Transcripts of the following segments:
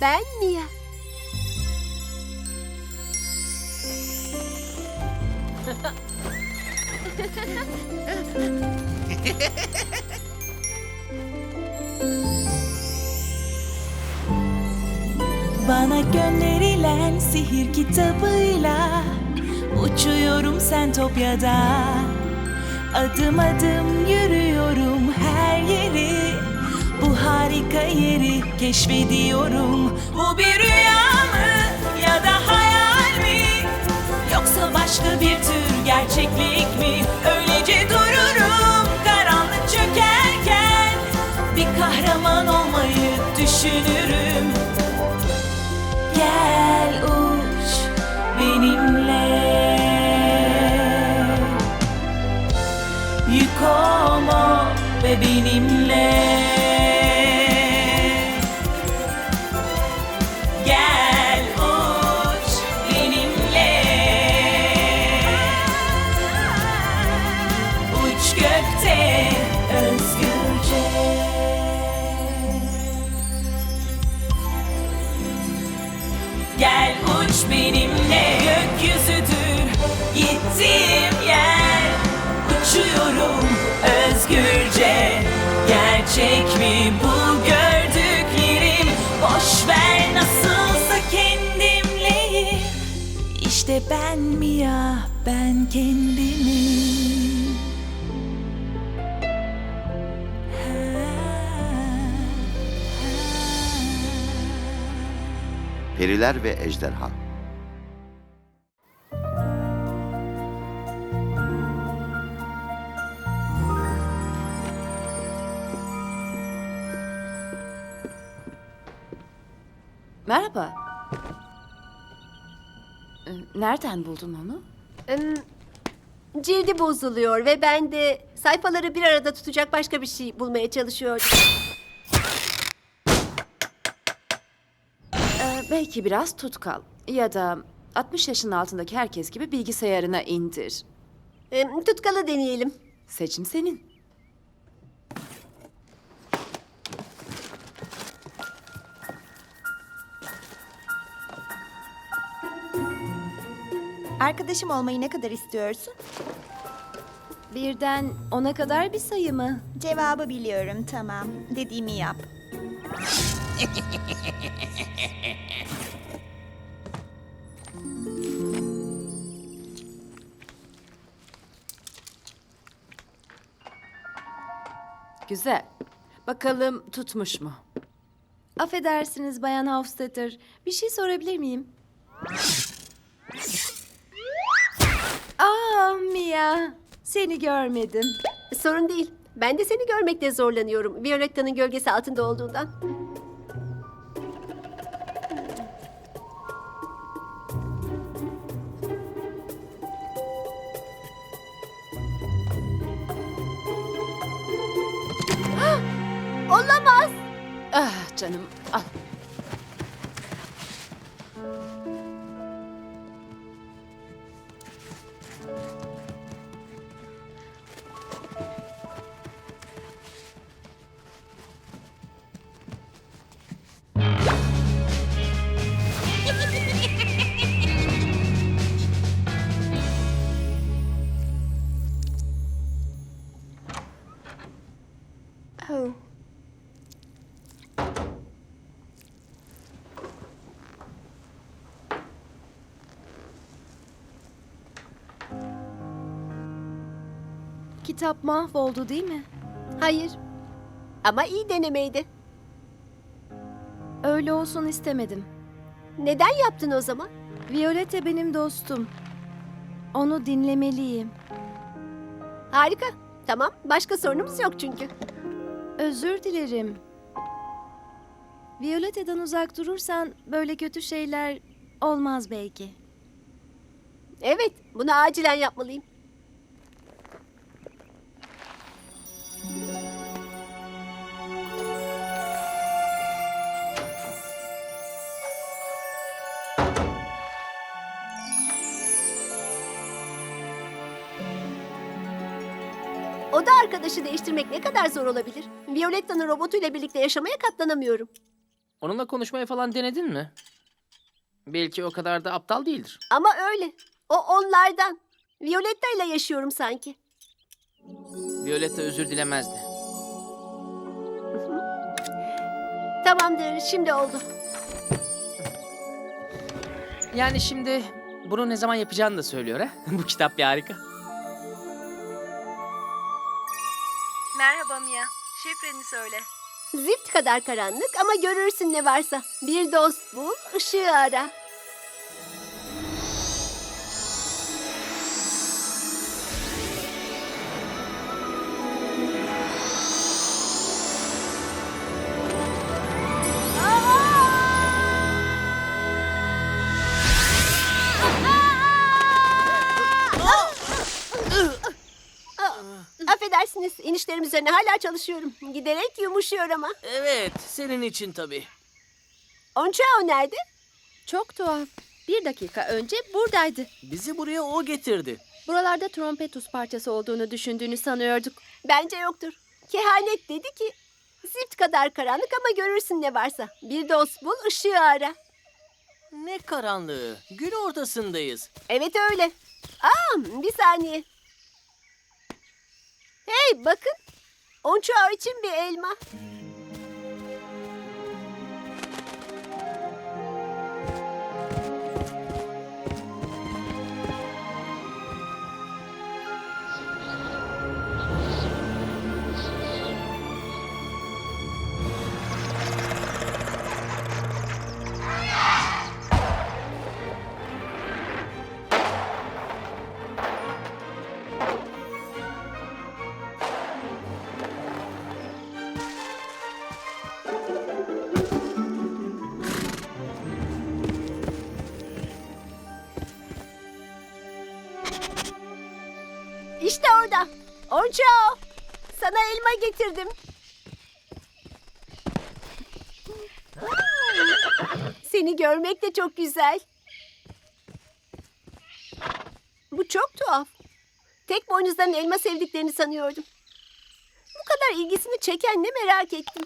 Ben Mia. Bana gönderilen sihir kitabıyla Uçuyorum Sentopya'da Adım adım yürüyorum harika yeri keşfediyorum. Bu bir rüya mı ya da hayal mi? Yoksa başka bir tür gerçeklik mi? Öylece dururum karanlık çökerken Bir kahraman olmayı düşünürüm. Gel uç benimle. Yük olma ve benimle ben kendimim Periler ve Ejderha Merhaba. Ee, Nereden buldun onu? Cildi bozuluyor ve ben de sayfaları bir arada tutacak başka bir şey bulmaya çalışıyordum. Ee, belki biraz tutkal. Ya da 60 yaşın altındaki herkes gibi bilgisayarına indir. Im, Tutkalı deneyelim. Seçim senin. Arkadaşım olmayı ne kadar istiyorsun? Birden ona kadar bir sayı mı? Cevabı biliyorum tamam. Dediğimi yap. Güzel. Bakalım tutmuş mu? Affedersiniz Bayan Hofstetter. Bir şey sorabilir miyim? Aa Mia. Seni görmedim. Sorun değil. Ben de seni görmekte zorlanıyorum. Violetta'nın gölgesi altında olduğundan. Kitap mahvoldu değil mi? Hayır. Ama iyi denemeydi. Öyle olsun istemedim. Neden yaptın o zaman? Violette benim dostum. Onu dinlemeliyim. Harika. Tamam. Başka sorunumuz yok çünkü. Özür dilerim. Violette'den uzak durursan böyle kötü şeyler olmaz belki. Evet. Bunu acilen yapmalıyım. Oda arkadaşı değiştirmek ne kadar zor olabilir? Violetta'nın robotuyla birlikte yaşamaya katlanamıyorum. Onunla konuşmayı falan denedin mi? Belki o kadar da aptal değildir. Ama öyle. O onlardan. Violetta ile yaşıyorum sanki. Violetta özür dilemezdi. Tamamdır, şimdi oldu. Yani şimdi bunu ne zaman yapacağını da söylüyor ha. Bu kitap bir harika. Merhaba Mia. Şifreni söyle. Zift kadar karanlık ama görürsün ne varsa. Bir dost bul, ışığı ara. Affedersiniz, inişlerim üzerine hala çalışıyorum. Giderek yumuşuyor ama. Evet, senin için tabii. Onçao nerede? Çok tuhaf. Bir dakika önce buradaydı. Bizi buraya o getirdi. Buralarda trompetus parçası olduğunu düşündüğünü sanıyorduk. Bence yoktur. Kehanet dedi ki, zift kadar karanlık ama görürsün ne varsa. Bir dost bul, ışığı ara. Ne karanlığı. Gün ortasındayız. Evet öyle. Aa, bir saniye. Hey bakın. Onçao için bir elma. Onçao. Sana elma getirdim. Seni görmek de çok güzel. Bu çok tuhaf. Tek boynuzların elma sevdiklerini sanıyordum. Bu kadar ilgisini çeken ne merak ettim.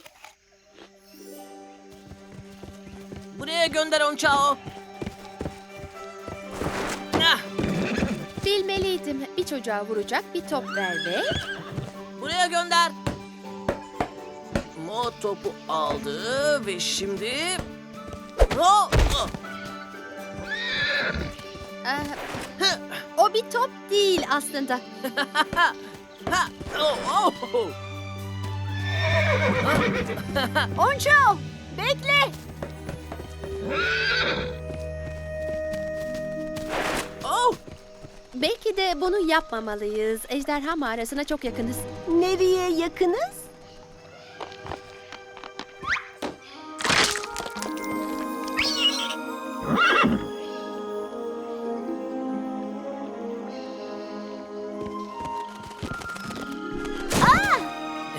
Buraya gönder Onçao. Bilmeliydim. Bir çocuğa vuracak bir top ver ve... buraya gönder. Mo topu aldı ve şimdi... Oh. Ah, o bir top değil aslında. Ha, oh, oh, oh. Bekle. Belki de bunu yapmamalıyız. Ejderha mağarasına çok yakınız. Nereye yakınız?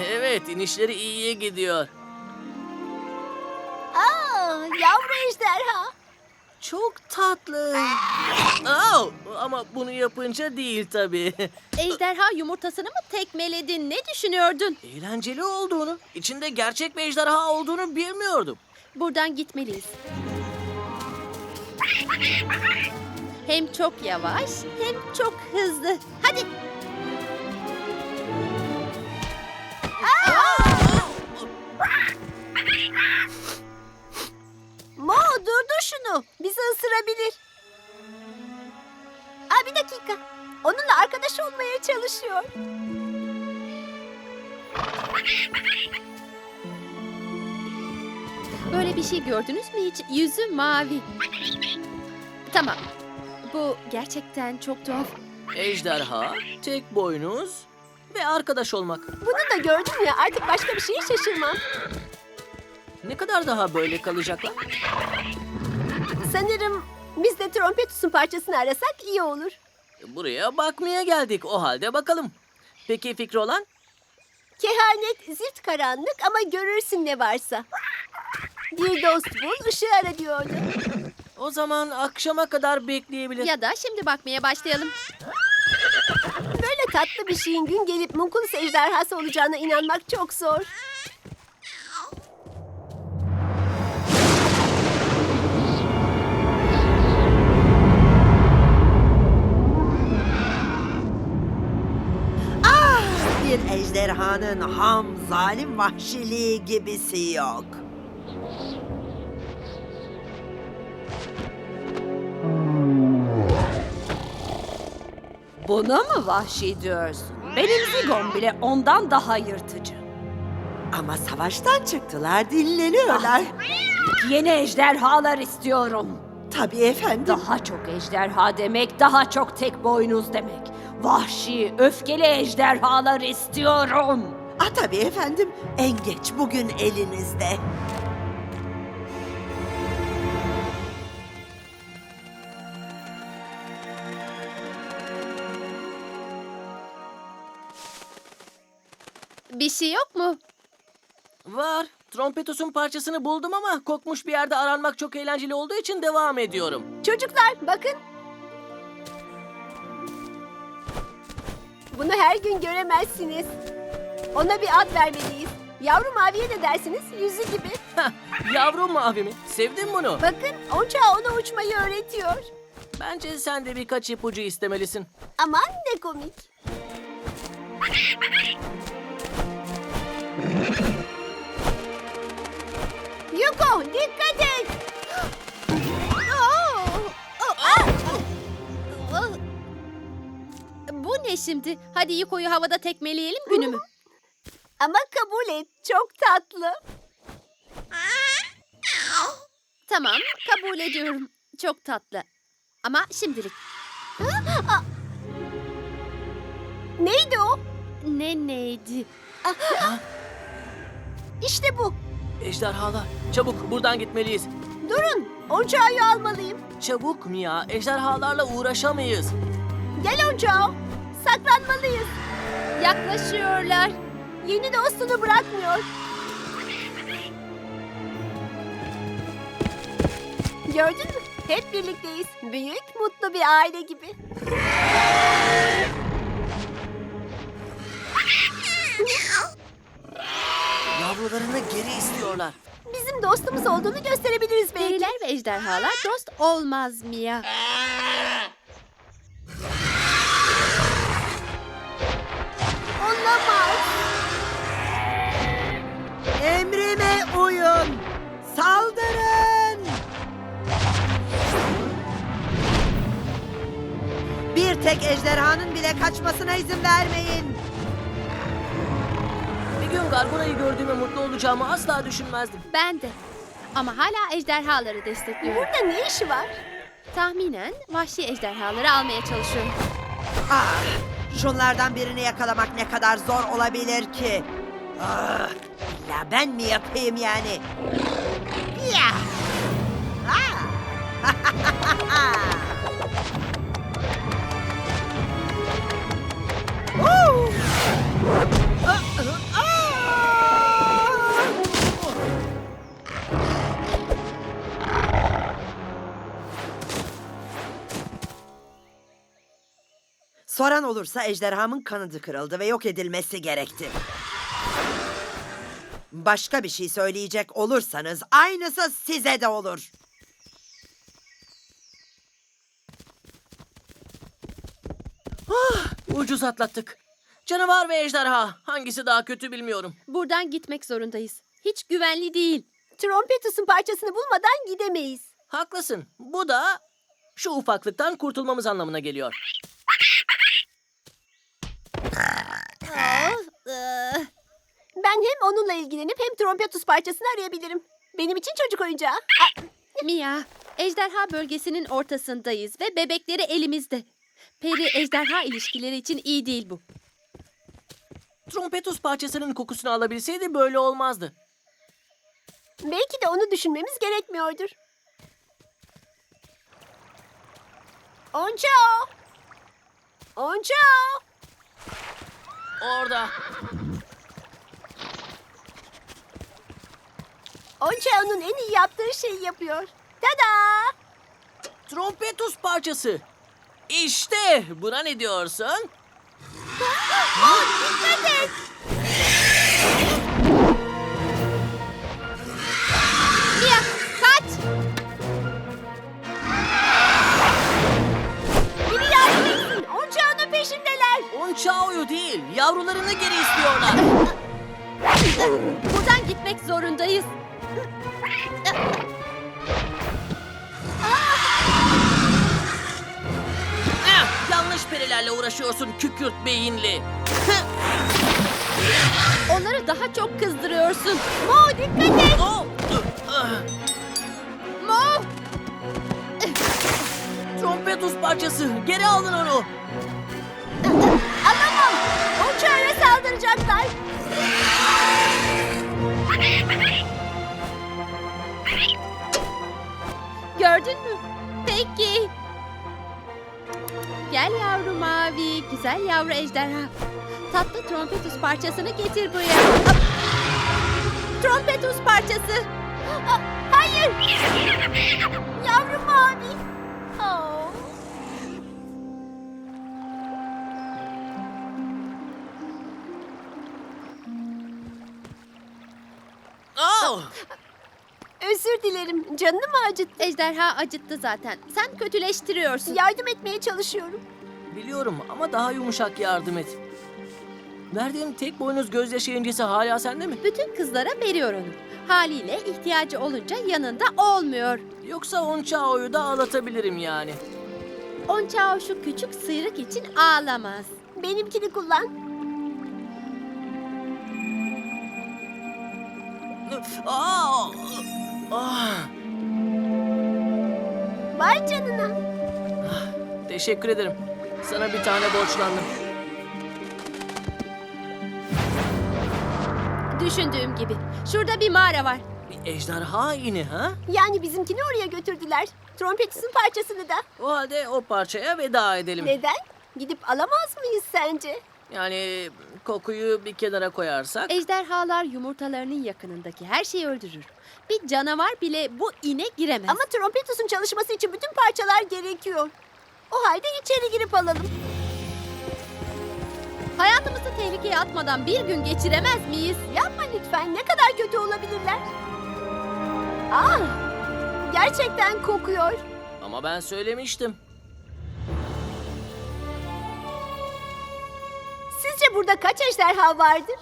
Evet, inişleri iyiye gidiyor. Aa, yavru ejderha. Çok tatlı. Oh, ama bunu yapınca değil tabii. Ejderha yumurtasını mı tekmeledin? Ne düşünüyordun? Eğlenceli olduğunu, içinde gerçek bir ejderha olduğunu bilmiyordum. Buradan gitmeliyiz. Hem çok yavaş hem çok hızlı. Hadi. Mo durdur şunu. Bizi ısırabilir. Aa, bir dakika. Onunla arkadaş olmaya çalışıyor. Böyle bir şey gördünüz mü hiç? Yüzü mavi. Tamam. Bu gerçekten çok tuhaf. Ejderha, tek boynuz ve arkadaş olmak. Bunu da gördüm ya artık başka bir şeye şaşırmam. Ne kadar daha böyle kalacaklar? Sanırım biz de trompetusun parçasını arasak iyi olur. Buraya bakmaya geldik. O halde bakalım. Peki fikri olan? Kehanet zift karanlık ama görürsün ne varsa. Bir dost bul, ışığı ara diyordu. O zaman akşama kadar bekleyebilir. Ya da şimdi bakmaya başlayalım. Böyle tatlı bir şeyin gün gelip Munkulus ejderhası olacağına inanmak çok zor. Ejderhanın ham, zalim vahşiliği gibisi yok. Buna mı vahşi diyorsun? Benim zigon bile ondan daha yırtıcı. Ama savaştan çıktılar, dinleniyorlar. Yeni ejderhalar istiyorum. Tabii efendim. Daha çok ejderha demek, daha çok tek boynuz demek. Vahşi, öfkeli ejderhalar istiyorum. Ah tabii efendim. En geç bugün elinizde. Bir şey yok mu? Var. Trompetos'un parçasını buldum ama kokmuş bir yerde aranmak çok eğlenceli olduğu için devam ediyorum. Çocuklar bakın. Bunu her gün göremezsiniz. Ona bir ad vermeliyiz. Yavru maviye ne dersiniz? Yüzü gibi. Yavru mavi mi? Sevdin bunu. Bakın Onca ona uçmayı öğretiyor. Bence sen de birkaç ipucu istemelisin. Aman ne komik. Yuko dikkat et. Ne şimdi? Hadi Yuko'yu havada tekmeleyelim günümü. Ama kabul et çok tatlı. Tamam, kabul ediyorum. Çok tatlı. Ama şimdilik. Neydi o? Ne neydi? İşte bu. Ejderhalar. Çabuk buradan gitmeliyiz. Durun. Oncağı almalıyım. Çabuk Mia. Ejderhalarla uğraşamayız. Gel Oncağı. Saklanmalıyız. Yaklaşıyorlar. Yeni dostunu bırakmıyor. Gördün mü? Hep birlikteyiz. Büyük, mutlu bir aile gibi. Yavrularını geri istiyorlar. Bizim dostumuz olduğunu gösterebiliriz belki. Periler ve ejderhalar dost olmaz Mia. Olamaz. Emrime uyun. Saldırın. Bir tek ejderhanın bile kaçmasına izin vermeyin. Bir gün Gargona'yı gördüğüme mutlu olacağımı asla düşünmezdim. Ben de. Ama hala ejderhaları destekliyorum. Burada ne işi var? Tahminen vahşi ejderhaları almaya çalışıyorum. Ah, şunlardan birini yakalamak ne kadar zor olabilir ki? Ah, ya ben mi yapayım yani? Ya. Ah. Soran olursa ejderhamın kanadı kırıldı ve yok edilmesi gerekti. Başka bir şey söyleyecek olursanız aynısı size de olur. Ucuz atlattık. Canavar ve ejderha. Hangisi daha kötü bilmiyorum. Buradan gitmek zorundayız. Hiç güvenli değil. Trompetus'un parçasını bulmadan gidemeyiz. Haklısın. Bu da şu ufaklıktan kurtulmamız anlamına geliyor. Ben hem onunla ilgilenip hem trompetus parçasını arayabilirim. Benim için çocuk oyuncağı. Mia, ejderha bölgesinin ortasındayız ve bebekleri elimizde. Peri ejderha ilişkileri için iyi değil bu. Trompetus parçasının kokusunu alabilseydi böyle olmazdı. belki de onu düşünmemiz gerekmiyordur. Onçao! Onçao! Orada. Onçao'nun en iyi yaptığı şeyi yapıyor. Tada! Trompetus parçası. İşte buna ne diyorsun? Dikkat et! Mia, kaç! Biri yardım etsin. Onçao'nun peşindeler. Onçao'yu değil, yavrularını geri istiyorlar. zorundayız. Eh, yanlış perilerle uğraşıyorsun kükürt beyinli. Onları daha çok kızdırıyorsun. Mo dikkat et. Oh, ah, Mo! trompetus parçası. Geri alın onu. Alamam. Onçara saldıracaklar. Gördün mü? Peki. Gel yavru mavi, güzel yavru ejderha. Tatlı trompetus parçasını getir buraya. Trompetus parçası. Hayır. Yavrum mavi. Oh. Özür dilerim. Canını mı acıttı? Ejderha acıttı zaten. Sen kötüleştiriyorsun. Yardım etmeye çalışıyorum. Biliyorum ama daha yumuşak yardım et. Verdiğim tek boynuz gözyaşı incisi hala sende mi? Bütün kızlara veriyor onu. Haliyle ihtiyacı olunca yanında olmuyor. Yoksa Onçao'yu da ağlatabilirim yani. Onçao şu küçük sıyrık için ağlamaz. Benimkini kullan. Aa! Ah, Vay canına. teşekkür ederim. Sana bir tane borçlandım. Düşündüğüm gibi. Şurada bir mağara var. Bir ejderha ini ha? Yani bizimkini oraya götürdüler. Trompetis'in parçasını da. O halde o parçaya veda edelim. Neden? Gidip alamaz mıyız sence? Yani kokuyu bir kenara koyarsak. Ejderhalar yumurtalarının yakınındaki her şeyi öldürür. Bir canavar bile bu ine giremez. Ama trompetus'un çalışması için bütün parçalar gerekiyor. O halde içeri girip alalım. hayatımızı tehlikeye atmadan bir gün geçiremez miyiz? Yapma lütfen. Ne kadar kötü olabilirler? Ah! Gerçekten kokuyor. Ama ben söylemiştim. Burada kaç ejderha vardır?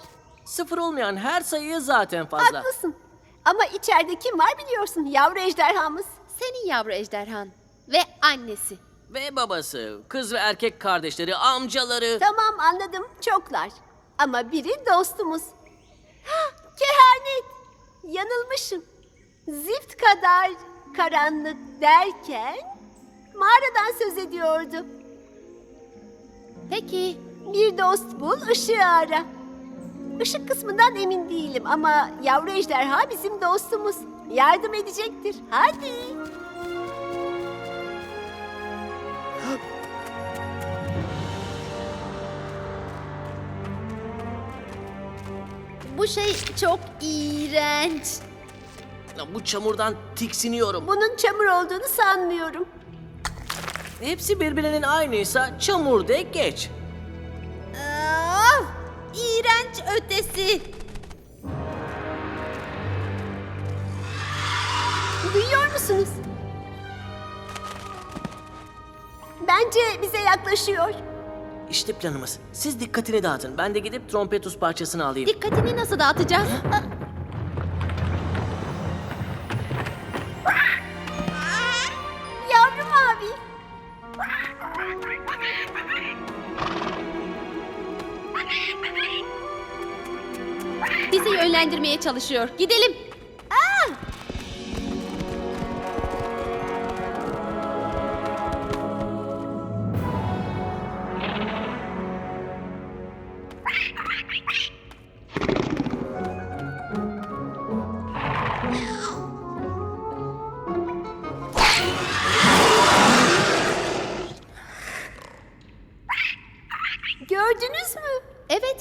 Sıfır olmayan her sayı zaten fazla. Haklısın. Ama içeride kim var biliyorsun? Yavru ejderhamız. Senin yavru ejderhan ve annesi. Ve babası, kız ve erkek kardeşleri, amcaları. Tamam anladım. Çoklar. Ama biri dostumuz. Hah, Kehanet. Yanılmışım. Zift kadar karanlık derken mağaradan söz ediyordu. Peki Bir dost bul, ışığı ara. Işık kısmından emin değilim ama yavru ejderha bizim dostumuz. Yardım edecektir. Hadi. bu şey çok iğrenç. Bu çamurdan tiksiniyorum. Bunun çamur olduğunu sanmıyorum. Hepsi birbirinin aynıysa çamur de geç. İğrenç ötesi. Duyuyor musunuz? Bence bize yaklaşıyor. İşte planımız. Siz dikkatini dağıtın. Ben de gidip trompetus parçasını alayım. Dikkatini nasıl dağıtacağız? Çalışıyor. Gidelim.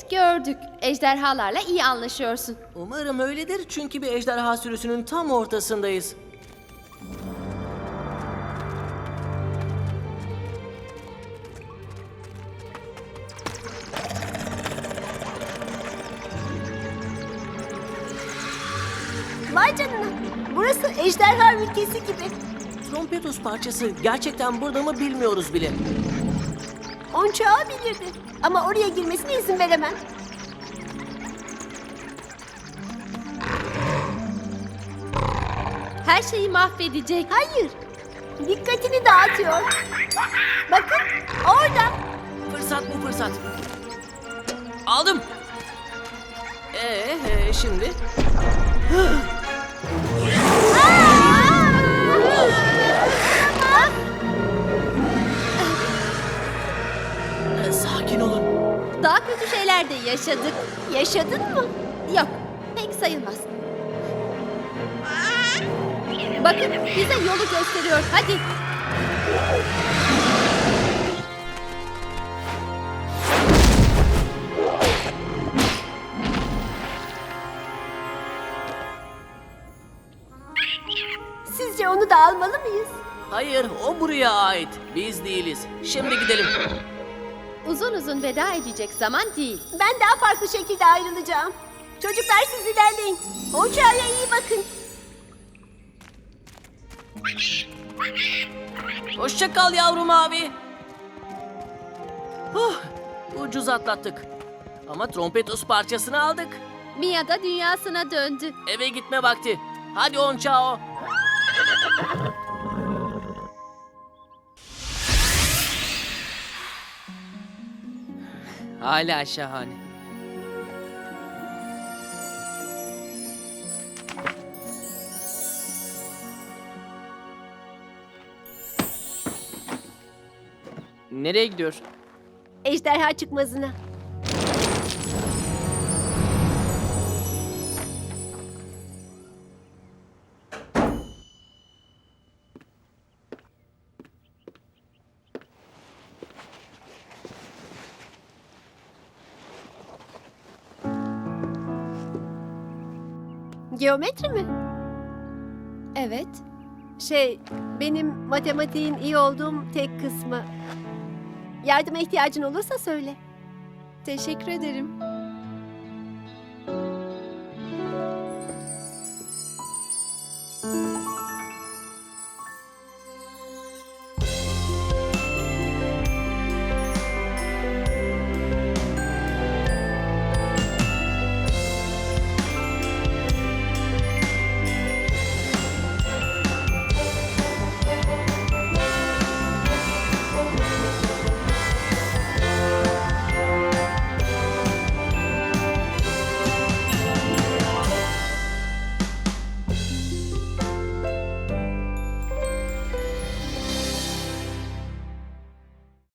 Gördük. Ejderhalarla iyi anlaşıyorsun. Umarım öyledir çünkü bir ejderha sürüsünün tam ortasındayız. Vay canına. Burası ejderha ülkesi gibi. Trompetus parçası gerçekten burada mı bilmiyoruz bile. Onçağı bilirdi. Ama oraya girmesine izin veremem. her şeyi mahvedecek. Hayır. Dikkatini dağıtıyor. Bakın orada. Fırsat bu fırsat. Aldım. Ee, e, şimdi? Ee, Daha kötü şeyler de yaşadık. Yaşadın mı? Yok, pek sayılmaz. Bakın bize yolu gösteriyor. Hadi. Sizce onu da almalı mıyız? Hayır, o buraya ait. Biz değiliz. Şimdi gidelim. Uzun uzun veda edecek zaman değil. Ben daha farklı şekilde ayrılacağım. Çocuklar siz ilerleyin. Ocağa iyi bakın. Hoşça kal yavrum abi. Huh, ucuz atlattık. Ama trompetus parçasını aldık. Mia da dünyasına döndü. Eve gitme vakti. Hadi on Hala şahane. Nereye gidiyor? Ejderha çıkmazına. Geometri mi? Evet. Şey, benim matematiğin iyi olduğum tek kısmı. Yardıma ihtiyacın olursa söyle. Teşekkür ederim.